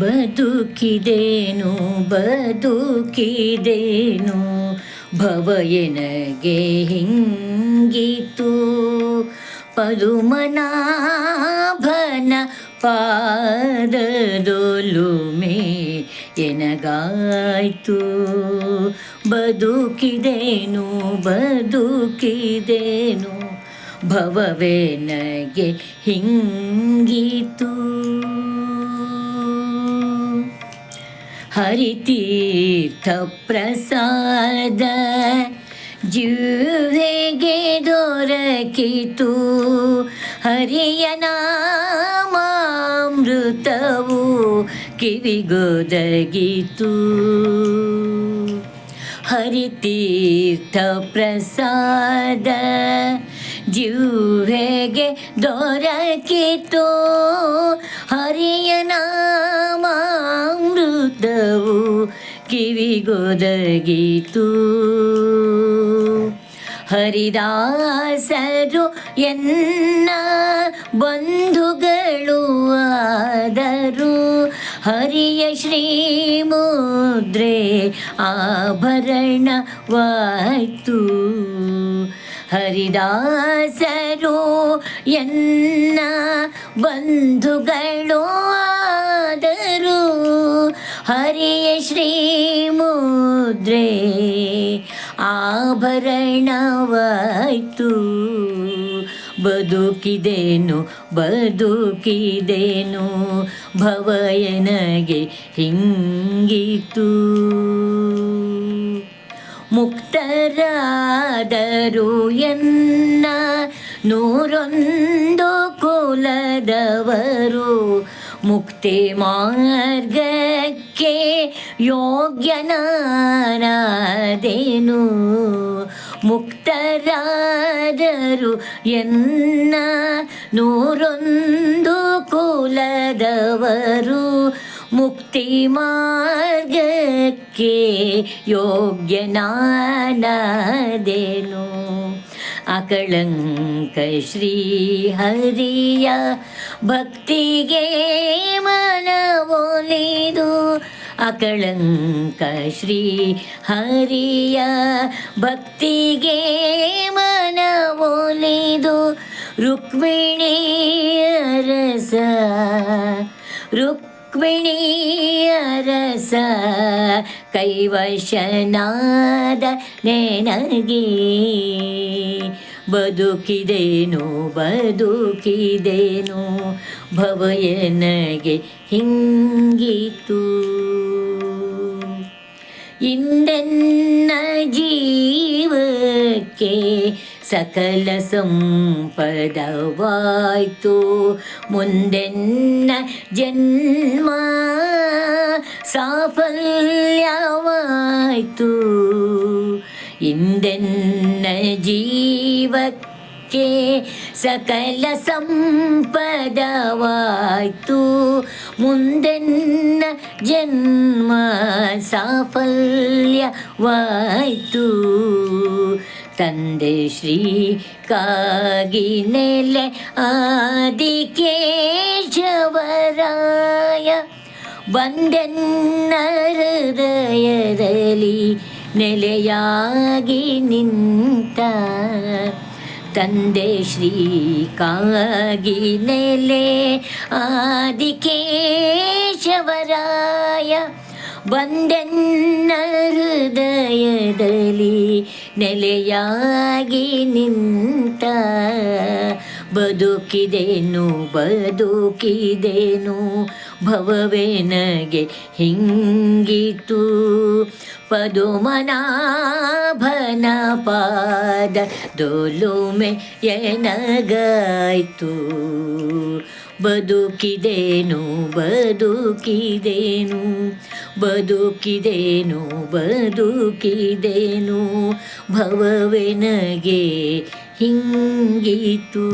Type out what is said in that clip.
ಬದುಕಿದೇನು ಬದುಕಿದೇನು ಭವ ಎನಗೆ ಹಿಂಗಿತು. ಪದುಮನಾಭನ ಪಾದದೊಲುಮೆ ಎನಗಾಯ್ತು. ಬದುಕಿದೇನು ಬದುಕಿದೇನು ಭವವೆನಗೆ ಹಿಂಗಿತು. ಹರಿತೀರ್ಥ ಪ್ರಸಾದ ಜೀವೆಗೆ ದೊರಕಿತು. ಹರಿಯ ನಾಮಾಮೃತವು ಕಿವಿಗೊದಗಿತು. ಹರಿತೀರ್ಥ ಪ್ರಸಾದ ಜೀವೆಗೆ ದೊರಕಿತು. ಹರಿಯ ನಾಮಾಮೃತವು ಕಿವಿಗೊದಗಿತು ಹರಿದಾಸರು ಎನ್ನ ಬಂಧುಗಳು ಆದರು. ಹರಿಯ ಶ್ರೀ ಮುದ್ರೆ ಆಭರಣವಾಯ್ತು. ಹರಿದಾಸರು ಎನ್ನ ಬಂಧುಗಳು ಮುದ್ರೆ ಆಭರಣವಾಯ್ತು. ಬದುಕಿದೇನು ಬದುಕಿದೇನು ಭವಯನಗೆ ಹಿಂಗಿತು. ಮುಕ್ತರಾದರು ಎನ್ನ ನೂರೊಂದು ಕುಲದವರು. ಮುಕ್ತಿ ಮಾರ್ಗಕ್ಕೆ ಯೋಗ್ಯನಾದೇನು ಮುಕ್ತರಾದರು ಎನ್ನ? ನೂರೊಂದು ಕುಲದವರು ಮುಕ್ತಿ ಮಾರ್ಗಕ್ಕೆ ಯೋಗ್ಯನಾನದೇನು? ಅಕಳಂಕ ಶ್ರೀ ಹರಿಯ ಭಕ್ತಿಗೆ ಮನವೊಲಿದು ಅಕಳಂಕ ಶ್ರೀ ಹರಿಯ ಭಕ್ತಿಗೆ ಮನವೊಲಿದು ರುಕ್ಮಿಣಿ ಅರಸ ರುಕ್ಮಿಣಿ ಅರಸ ಕೈವಶನಾದ ನೆನಗೆ. ಬದುಕಿದೇನು ಬದುಕಿದೇನು ಭವಯನಗೆ ಹಿಂಗಿತು ಇಂದೆನ್ನ ಜೀವಕ್ಕೆ ಸಕಲ ಸಂಪದವಾಯ್ತು. ಮುಂದೆನ್ನ ಜನ್ಮ ಸಾಫಲ್ಯವಾಯ್ತು. ಇಂದೆನ್ನ ಜೀವಕ್ಕೆ ಸಕಲ ಸಂಪದವಾಯ್ತು ಮುಂದೆನ್ನ ಜನ್ಮ ಸಾಫಲ್ಯವಾಯ್ತು ತಂದೆ ಶ್ರೀ ಕಾಗಿ ನೆಲೆ ಆದಿಕೇಶವರಾಯ ಬಂದೆನ್ನ ಹೃದಯದಲ್ಲಿ ನೆಲೆಯಾಗಿ ನಿಂತ ತಂದೆ ಶ್ರೀಕಾಗಿ ನೆಲೆ ಆದಿಕೇಶವರಾಯ ಬಂದೆನ್ನ ಹೃದಯದಲ್ಲಿ ನೆಲೆಯಾಗಿ ನಿಂತ ಬದುಕಿದೇನು ಬದುಕಿದೇನು ಭವವೆನಗೆ ಹಿಂಗಿತು. ಪದುಮನಾಭನ ಪಾದ ದೊಲುಮೆ ಎನಗಾಯ್ತು ಬದುಕಿದೇನು ಬದುಕಿದೇನು ಬದುಕಿದೇನು ಬದುಕಿದೇನು. ಭವವೆನಗೆ ಹಿಂಗಿತು.